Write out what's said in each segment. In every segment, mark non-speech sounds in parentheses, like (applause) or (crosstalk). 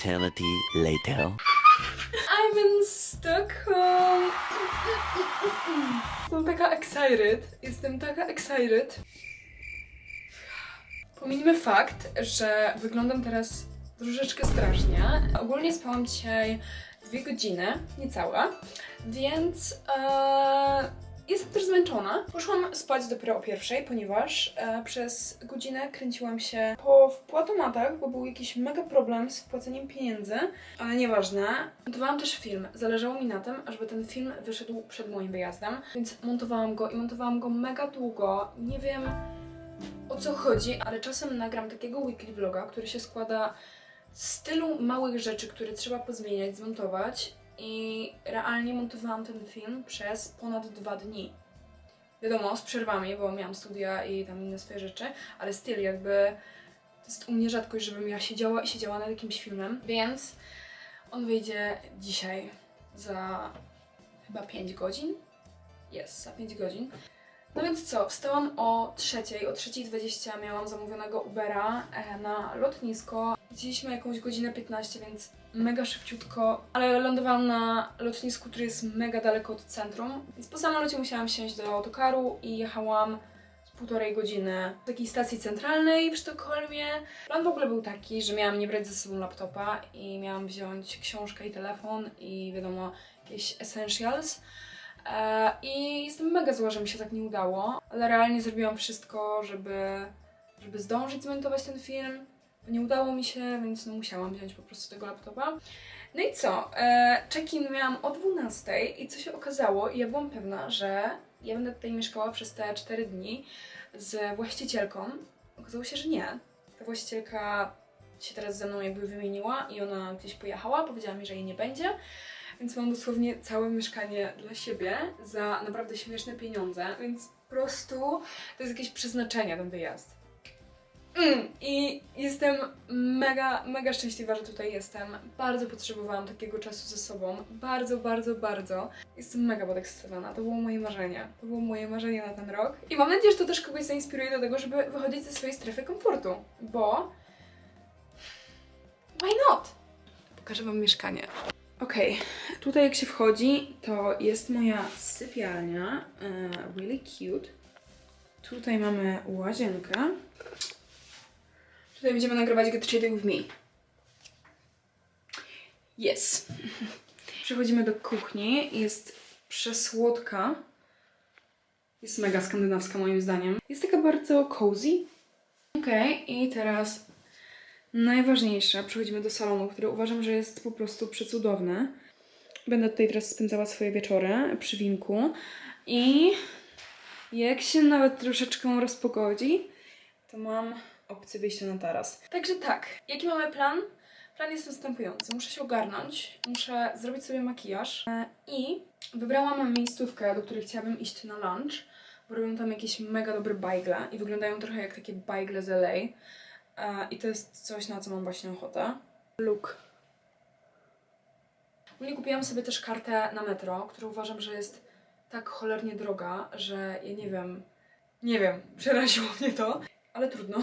eternity later. I'm in Stockholm. Jestem taka excited. Jestem taka excited. Pominijmy fakt, że wyglądam teraz troszeczkę strasznie. Ogólnie spałam dzisiaj dwie godziny, niecałe, więc e, jestem też zmęczona. Poszłam spać dopiero o pierwszej, ponieważ e, przez godzinę kręciłam się po wpłatomatach, bo był jakiś mega problem z wpłaceniem pieniędzy, ale nieważne. Montowałam też film. Zależało mi na tym, żeby ten film wyszedł przed moim wyjazdem, więc montowałam go i montowałam go mega długo. Nie wiem o co chodzi, ale czasem nagram takiego weekly vloga, który się składa z tylu małych rzeczy, które trzeba pozmieniać, zmontować i realnie montowałam ten film przez ponad dwa dni. Wiadomo, z przerwami, bo miałam studia i tam inne swoje rzeczy, ale styl jakby to jest u mnie rzadkość, żebym ja siedziała i siedziała nad jakimś filmem, więc on wyjdzie dzisiaj za chyba 5 godzin. Jest, za 5 godzin. No więc co, wstałam o trzeciej, o 3.20 miałam zamówionego Ubera e, na lotnisko. Widzieliśmy jakąś godzinę 15, więc mega szybciutko, ale lądowałam na lotnisku, który jest mega daleko od centrum, więc po samolocie musiałam wsiąść do autokaru i jechałam z półtorej godziny do takiej stacji centralnej w Sztokholmie. Plan w ogóle był taki, że miałam nie brać ze sobą laptopa i miałam wziąć książkę i telefon i wiadomo, jakieś essentials. E, I jestem mega zła, że mi się tak nie udało, ale realnie zrobiłam wszystko, żeby, żeby zdążyć zmontować ten film. Nie udało mi się, więc no musiałam wziąć po prostu tego laptopa. No i co? E, check-in miałam o 12 i co się okazało, ja byłam pewna, że ja będę tutaj mieszkała przez te 4 dni z właścicielką. Okazało się, że nie. Ta właścicielka się teraz ze mną jakby wymieniła i ona gdzieś pojechała, powiedziała mi, że jej nie będzie. Więc mam dosłownie całe mieszkanie dla siebie za naprawdę śmieszne pieniądze, więc po prostu to jest jakieś przeznaczenie ten wyjazd. Mm, I jestem mega, mega szczęśliwa, że tutaj jestem. Bardzo potrzebowałam takiego czasu ze sobą. Bardzo, bardzo, bardzo. Jestem mega podekscytowana. To było moje marzenie. To było moje marzenie na ten rok. I mam nadzieję, że to też kogoś zainspiruje do tego, żeby wychodzić ze swojej strefy komfortu. Bo... Why not? Pokażę Wam mieszkanie. Okej, tutaj jak się wchodzi, to jest moja sypialnia. e, really cute. Tutaj mamy łazienkę. Tutaj będziemy nagrywać Get Shady With Me. Yes. Przechodzimy do kuchni. Jest przesłodka. Jest mega skandynawska moim zdaniem. Jest taka bardzo cozy. Okej, i teraz najważniejsze. Przechodzimy do salonu, który uważam, że jest po prostu przecudowny. Będę tutaj teraz spędzała swoje wieczory przy winku. I jak się nawet troszeczkę rozpogodzi, to mam opcję wyjścia na taras. Także tak, jaki mamy plan? Plan jest następujący. Muszę się ogarnąć, muszę zrobić sobie makijaż e, i wybrałam miejscówkę, do której chciałabym iść na lunch, bo robią tam jakieś mega dobre bajgle i wyglądają trochę jak takie bajgle z LA. E, I to jest coś, na co mam właśnie ochotę. Look. Ogólnie kupiłam sobie też kartę na metro, którą uważam, że jest tak cholernie droga, że ja nie wiem, nie wiem, przeraziło mnie to, ale trudno.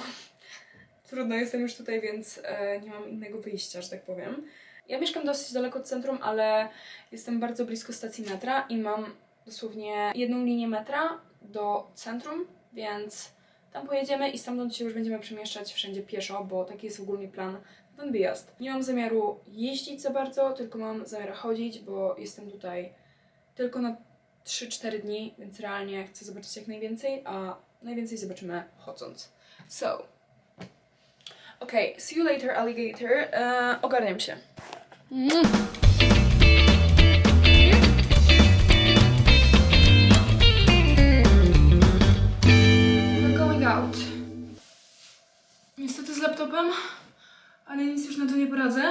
Trudno, jestem już tutaj, więc e, nie mam innego wyjścia, że tak powiem. Ja mieszkam dosyć daleko od centrum, ale jestem bardzo blisko stacji metra i mam dosłownie jedną linię metra do centrum, więc tam pojedziemy i stamtąd się już będziemy przemieszczać wszędzie pieszo, bo taki jest ogólnie plan ten wyjazd. Nie mam zamiaru jeździć za bardzo, tylko mam zamiar chodzić, bo jestem tutaj tylko na 3-4 dni, więc realnie chcę zobaczyć jak najwięcej, a najwięcej zobaczymy chodząc. So, okej, see you later, alligator. Eee, ogarniam się. We're going out. Niestety z laptopem, ale nic już na to nie poradzę.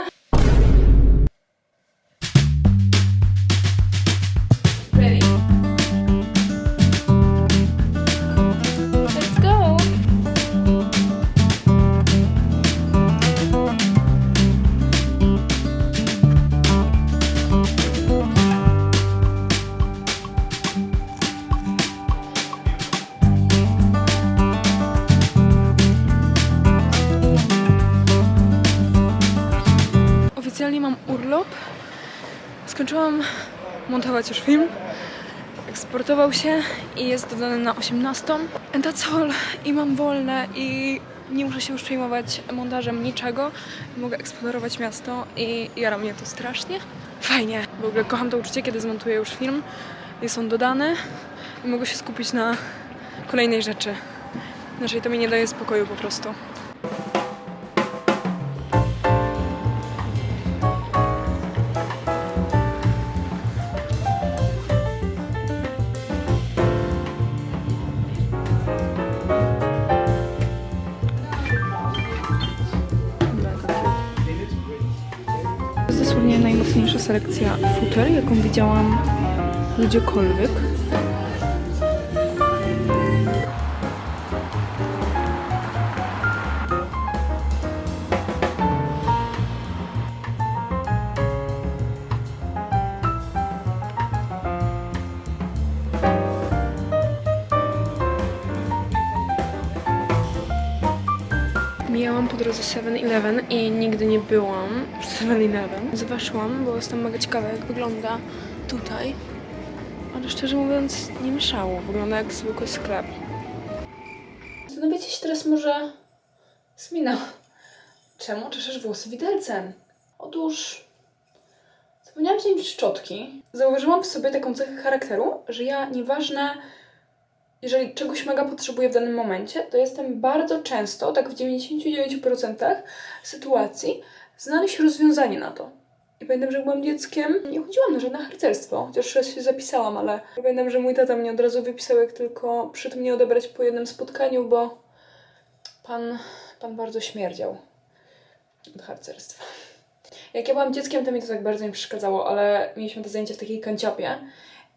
Montować już film. Eksportował się i jest dodany na 18. And that's all. I mam wolne i nie muszę się już przejmować montażem niczego. Mogę eksplorować miasto i jara mnie to strasznie. Fajnie. W ogóle kocham to uczucie, kiedy zmontuję już film. Jest on dodany i mogę się skupić na kolejnej rzeczy. Inaczej to mi nie daje spokoju po prostu. Selekcja futer, jaką widziałam gdziekolwiek. Mijałam po drodze 7-Eleven i nigdy nie byłam w 7-Eleven. Zweszłam, bo jestem mega ciekawa, jak wygląda tutaj. Ale szczerze mówiąc, nie mieszało. Wygląda jak zwykły sklep. Zastanawiacie się teraz może... Smina. Czemu czeszesz włosy widelcem? Otóż... Zapomniałam wziąć szczotki. Zauważyłam w sobie taką cechę charakteru, że ja nieważne jeżeli czegoś mega potrzebuję w danym momencie, to jestem bardzo często, tak w 99% sytuacji, znaleźć rozwiązanie na to. I pamiętam, że byłam dzieckiem, nie chodziłam na żadne harcerstwo, chociaż raz się zapisałam, ale pamiętam, że mój tata mnie od razu wypisał, jak tylko przyszedł mnie odebrać po jednym spotkaniu, bo pan, pan bardzo śmierdział od harcerstwa. Jak ja byłam dzieckiem, to mi to tak bardzo nie przeszkadzało, ale mieliśmy to zajęcie w takiej kanciapie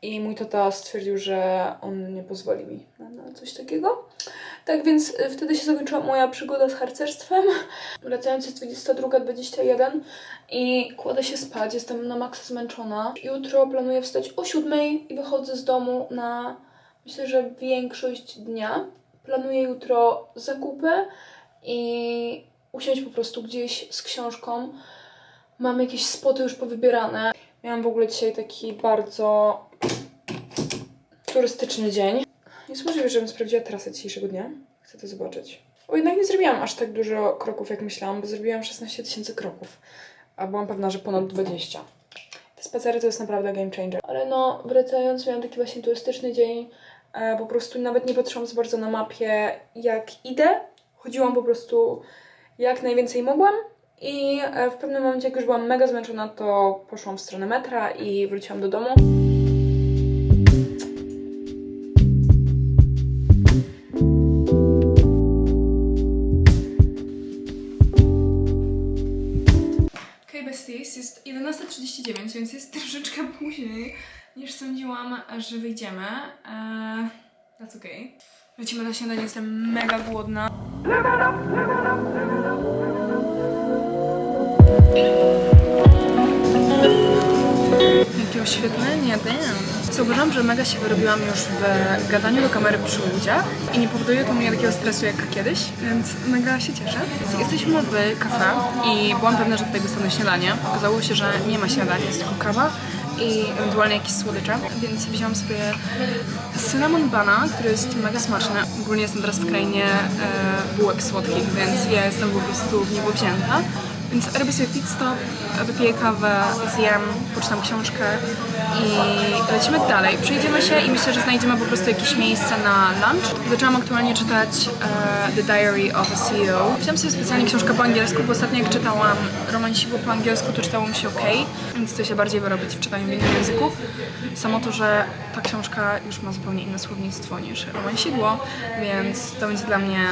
i mój tata stwierdził, że on nie pozwoli mi na, coś takiego. Tak więc y, wtedy się zakończyła moja przygoda z harcerstwem. (laughs) Wracając jest 22.21 i kładę się spać, jestem na maksa zmęczona. Jutro planuję wstać o 7 i wychodzę z domu na myślę, że większość dnia. Planuję jutro zakupy i usiąść po prostu gdzieś z książką. Mam jakieś spoty już powybierane. Miałam w ogóle dzisiaj taki bardzo turystyczny dzień. Jest możliwe, żebym sprawdziła trasę dzisiejszego dnia. Chcę to zobaczyć. O, jednak nie zrobiłam aż tak dużo kroków, jak myślałam, bo zrobiłam 16 tysięcy kroków. A byłam pewna, że ponad 20. Te spacery to jest naprawdę game changer. Ale no, wracając, miałam taki właśnie turystyczny dzień. E, po prostu nawet nie patrzyłam za bardzo na mapie, jak idę. Chodziłam po prostu jak najwięcej mogłam. I e, w pewnym momencie, jak już byłam mega zmęczona, to poszłam w stronę metra i wróciłam do domu. 11.39, więc jest troszeczkę (laughs) później niż sądziłam, że wyjdziemy. Eee, that's okay. Lecimy na śniadanie, jestem mega głodna. Jakie oświetlenie, damn. Zauważyłam, że mega się wyrobiłam już w gadaniu do kamery przy ludziach i nie powoduje to mnie takiego stresu jak kiedyś, więc mega się cieszę. Jesteśmy w kafe i byłam pewna, że tutaj dostanę śniadanie. Okazało się, że nie ma śniadania, jest tylko kawa i ewentualnie jakieś słodycze, więc wziąłam sobie cinnamon bana, który jest mega smaczny. Ogólnie jestem teraz w krainie e, bułek słodkich, więc ja jestem po prostu w niebo wzięta. Więc robię sobie pit stop, wypiję kawę, zjem, poczytam książkę i lecimy dalej. Przejdziemy się i myślę, że znajdziemy po prostu jakieś miejsce na lunch. Zaczęłam aktualnie czytać e, The Diary of a CEO. Wziąłam sobie specjalnie książkę po angielsku, bo ostatnio jak czytałam romansiwo po angielsku, to czytało mi się ok, więc chcę się bardziej wyrobić w czytaniu w innym języku. Samo to, że ta książka już ma zupełnie inne słownictwo niż romansidło, więc to będzie dla mnie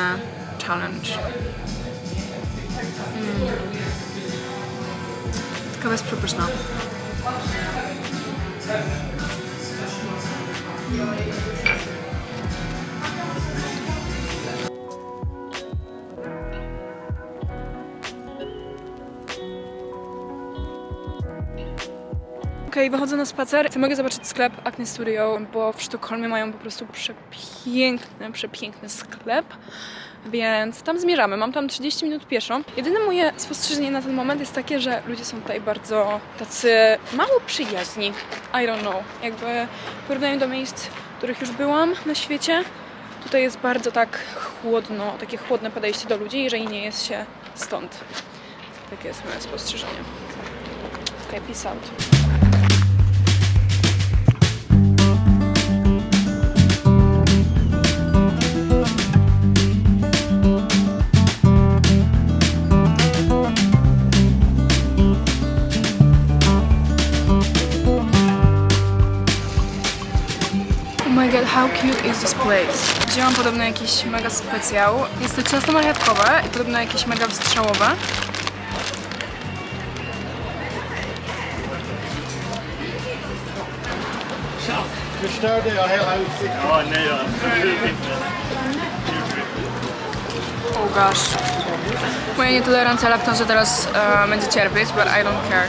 challenge. Kawa jest przepyszna. Okej, wychodzę na spacer. Chcę mogę zobaczyć sklep Acne Studio, bo w Sztokholmie mają po prostu przepiękny, przepiękny sklep. Więc tam zmierzamy. Mam tam 30 minut pieszo. Jedyne moje spostrzeżenie na ten moment jest takie, że ludzie są tutaj bardzo tacy mało przyjaźni. I don't know. Jakby w porównaniu do miejsc, w których już byłam na świecie, tutaj jest bardzo tak chłodno, takie chłodne podejście do ludzi, jeżeli nie jest się stąd. Takie jest moje spostrzeżenie. Okay, peace out. Cute is this place? Wzięłam podobno jakiś mega specjał. Jest to ciasto marchewkowe i podobno jakieś mega wystrzałowe. Förstörde jag hela utsikten? Ja, nej, absolut inte. Oh gosh. Moja nietolerancja laktozy teraz e, będzie cierpieć, but I don't care.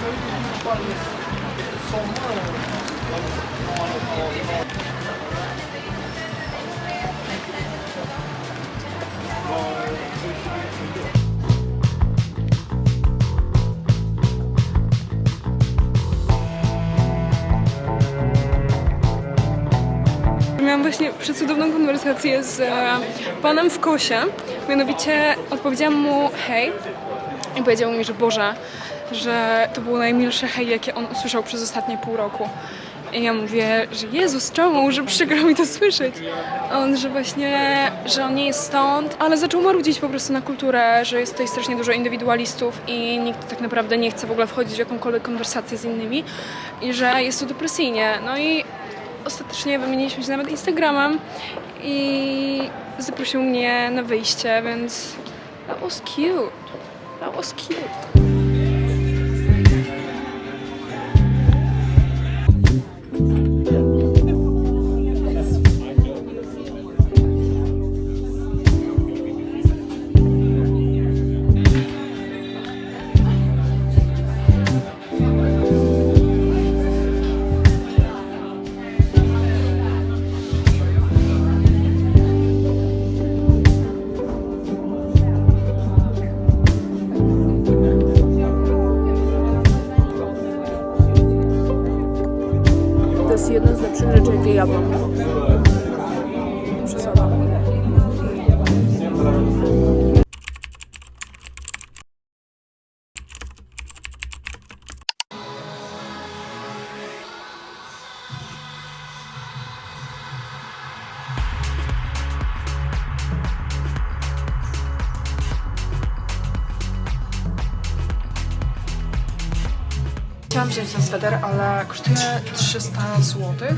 Miałam właśnie przecudowną konwersację z e, panem w kosie. Mianowicie odpowiedziałam mu hej i powiedział mi, że Boże, że to było najmilsze hej, jakie on usłyszał przez ostatnie pół roku. I ja mówię, że Jezus, czemu, że przykro mi to słyszeć. On, że właśnie, że on nie jest stąd, ale zaczął marudzić po prostu na kulturę, że jest tutaj strasznie dużo indywidualistów i nikt tak naprawdę nie chce w ogóle wchodzić w jakąkolwiek konwersację z innymi i że jest tu depresyjnie. No i ostatecznie wymieniliśmy się nawet Instagramem i zaprosił mnie na wyjście, więc that was cute. That was cute. Jadłam. Chciałam wziąć ten sweter, ale kosztuje 300 zł.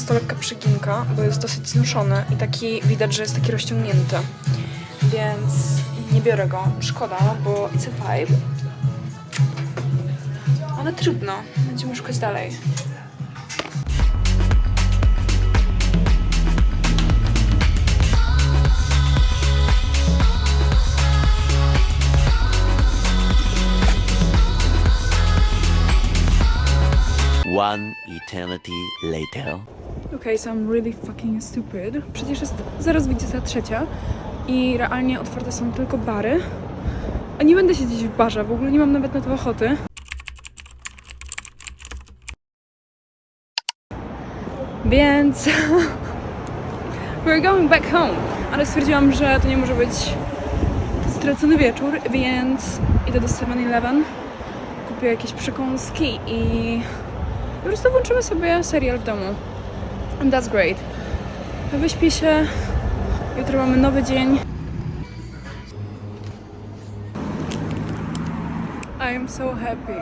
Jest to lekka przyginka, bo jest dosyć znoszony i taki widać, że jest taki rozciągnięty. Więc nie biorę go. Szkoda, bo it's a vibe. Ale trudno. Będziemy szukać dalej. One eternity later. Okay, so I'm really fucking stupid. Przecież jest zaraz 23 i realnie otwarte są tylko bary. A nie będę siedzieć w barze, w ogóle nie mam nawet na to ochoty. Więc (laughs) we're going back home. Ale stwierdziłam, że to nie może być stracony wieczór, więc idę do 7-Eleven. Kupię jakieś przekąski i po prostu włączymy sobie serial w domu. And that's great. Wyśpię się. Jutro mamy nowy dzień. I am so happy.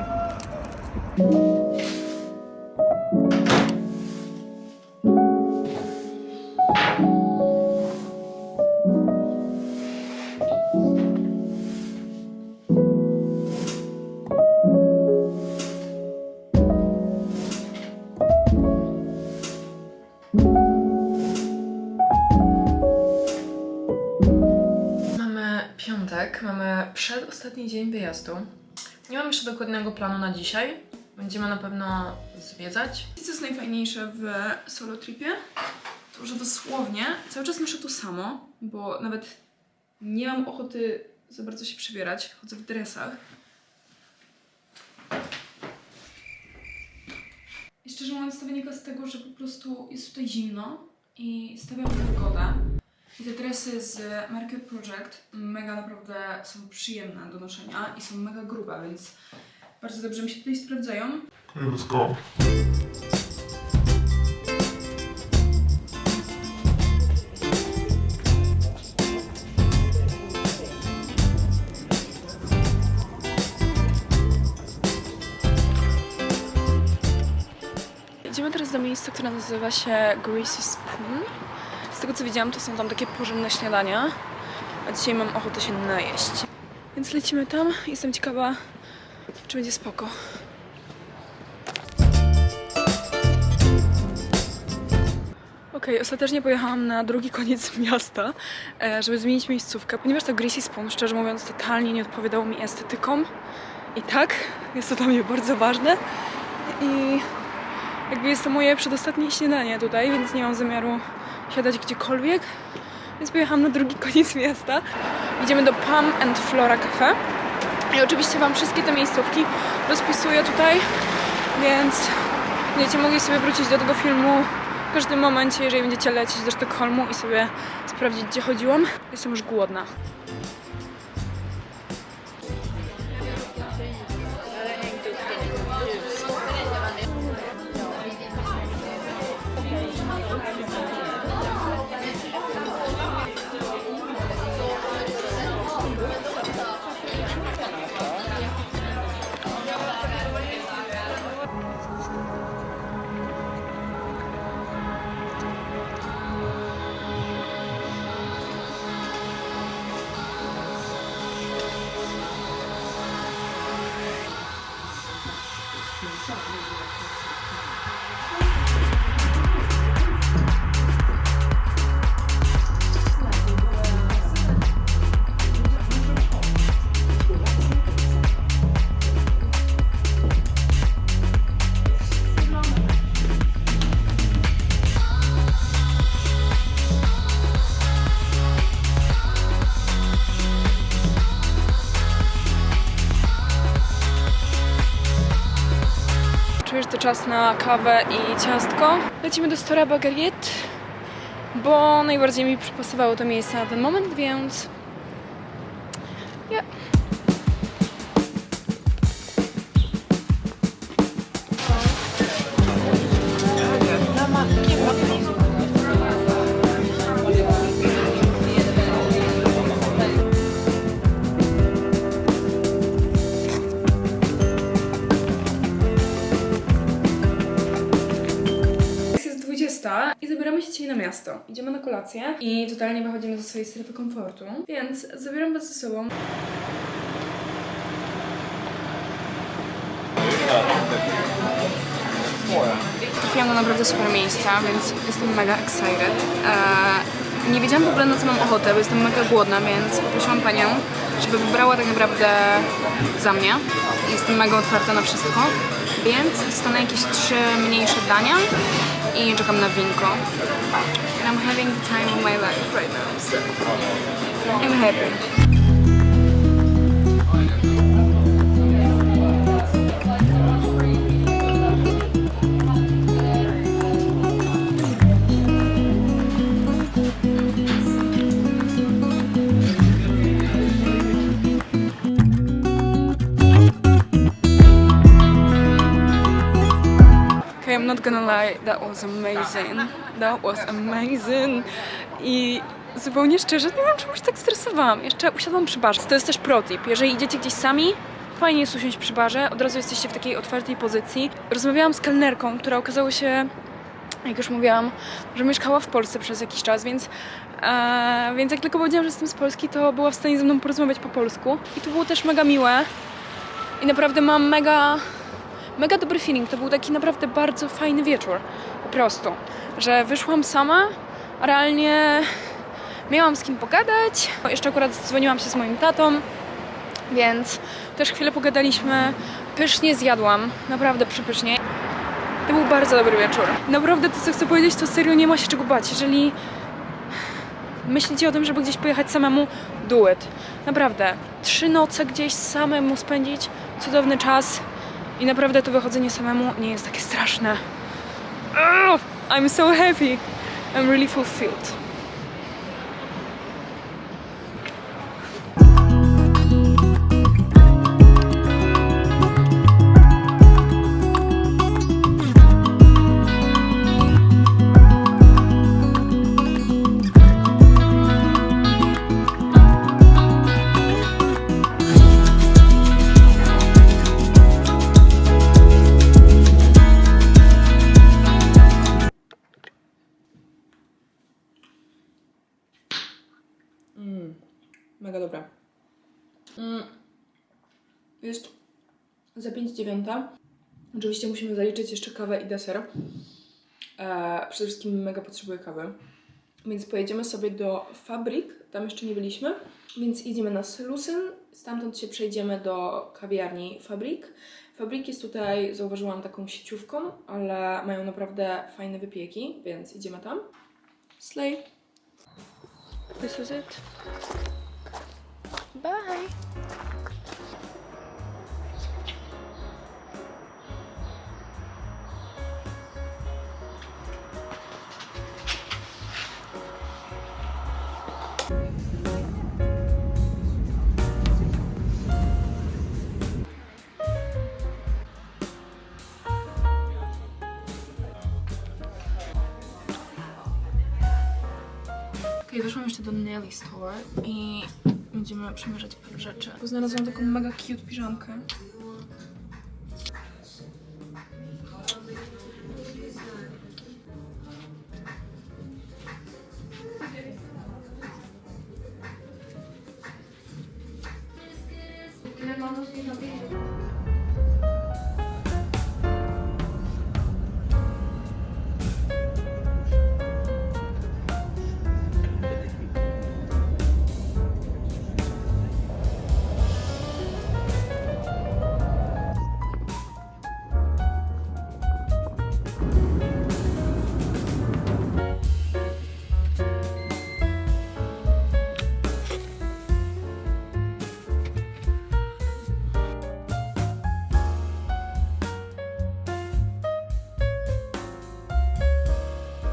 Piątek, mamy przedostatni dzień wyjazdu. Nie mam jeszcze dokładnego planu na dzisiaj. Będziemy na pewno zwiedzać. Co jest najfajniejsze w solo tripie? to że dosłownie cały czas noszę to samo, bo nawet nie mam ochoty za bardzo się przebierać. Chodzę w dresach. I szczerze mówiąc, to wynika z tego, że po prostu jest tutaj zimno i stawiam pogodę. I te dresy z Mercury Project mega naprawdę są przyjemne do noszenia i są mega grube, więc bardzo dobrze mi się tutaj sprawdzają. Okay, let's go. Idziemy teraz do miejsca, które nazywa się Greasy Spoon. Z tego co widziałam, to są tam takie porządne śniadania, a dzisiaj mam ochotę się najeść. Więc lecimy tam. Jestem ciekawa, czy będzie spoko. Okej, ostatecznie pojechałam na drugi koniec (laughs) miasta, e, żeby zmienić miejscówkę, ponieważ to Greasy Spoon, szczerze mówiąc, totalnie nie odpowiadało mi estetykom. I tak, jest to dla mnie bardzo ważne. I jakby jest to moje przedostatnie śniadanie tutaj, więc nie mam zamiaru siadać gdziekolwiek. Więc pojechałam na drugi (laughs) koniec miasta. Idziemy do Pam and Flora Cafe. I oczywiście Wam wszystkie te miejscówki rozpisuję tutaj, więc będziecie mogli sobie wrócić do tego filmu w każdym momencie, jeżeli będziecie lecieć do Sztokholmu i sobie sprawdzić, gdzie chodziłam. Jestem już głodna. Czuję, że to czas na kawę i ciastko. Lecimy do Stora Baguette, bo najbardziej mi przypasowało to miejsce na ten moment, więc... na miasto. Idziemy na kolację i totalnie wychodzimy ze swojej strefy komfortu, więc zabieram was ze sobą. Trafiłam na naprawdę super miejsca, więc jestem mega excited. Eee, nie wiedziałam w ogóle na co mam ochotę, bo jestem mega głodna, więc poprosiłam panią, żeby wybrała tak naprawdę za mnie. Jestem mega otwarta na wszystko, więc dostanę jakieś trzy mniejsze dania i czekam na winko. And I'm having the time of my life right now, so I'm happy. Not gonna lie, that was amazing. That was amazing. I zupełnie szczerze, nie wiem czemu się tak stresowałam. Jeszcze usiadłam przy barze. To jest też pro tip. Jeżeli idziecie gdzieś sami, fajnie jest usiąść przy barze, od razu jesteście w takiej otwartej pozycji. Rozmawiałam z kelnerką, która okazało się, jak już mówiłam, że mieszkała w Polsce przez jakiś czas, więc, e, więc jak tylko powiedziałam, że jestem z Polski, to była w stanie ze mną porozmawiać po polsku. I to było też mega miłe. I naprawdę mam mega mega dobry feeling. To był taki naprawdę bardzo fajny wieczór. Po prostu. Że wyszłam sama, realnie miałam z kim pogadać. Jeszcze akurat dzwoniłam się z moim tatą, więc też chwilę pogadaliśmy. Pysznie zjadłam, naprawdę przepysznie. To był bardzo dobry wieczór. Naprawdę to, co chcę powiedzieć, to serio nie ma się czego bać. Jeżeli myślicie o tym, żeby gdzieś pojechać samemu, do it. Naprawdę. Trzy noce gdzieś samemu spędzić, cudowny czas i naprawdę to wychodzenie samemu nie jest takie straszne. I'm so happy. I'm really fulfilled. Za 5 dziewiąta. Oczywiście musimy zaliczyć jeszcze kawę i deser. E, przede wszystkim mega potrzebuję kawy. Więc pojedziemy sobie do Fabrik, tam jeszcze nie byliśmy. Więc idziemy na Selusen, stamtąd się przejdziemy do kawiarni Fabrik. Fabrik jest tutaj, zauważyłam, taką sieciówką, ale mają naprawdę fajne wypieki, więc idziemy tam. Slay. This is it. Bye. jeszcze do Nelly Store i będziemy przemierzać parę rzeczy. Bo znalazłam taką mega cute piżamkę.